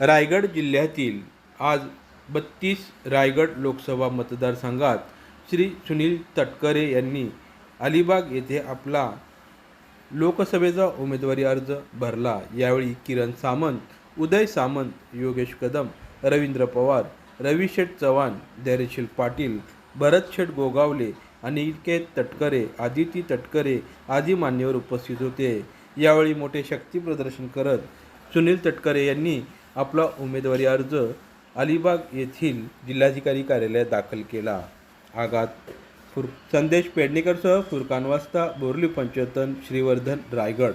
रायगड जिल्ह्यातील आज बत्तीस रायगड लोकसभा मतदारसंघात श्री सुनील तटकरे यांनी अलिबाग येथे आपला लोकसभेचा उमेदवारी अर्ज भरला. यावेळी किरण सामंत उदय सामंत योगेश कदम रवींद्र पवार रविशेठ चव्हाण धैर्यशील पाटील भरत शेठ गोगावले अनिकेत तटकरे आदिती तटकरे आदी मान्यवर उपस्थित होते. यावेळी मोठे शक्ती प्रदर्शन करत सुनील तटकरे यांनी आपला उमेदवारी अर्ज अलिबाग येथील जिल्हाधिकारी कार्यालयात दाखल केला. आगात फुर संदेश पेडणेकरसह फुरकान वास्ता बोरली पंचतन श्रीवर्धन रायगड.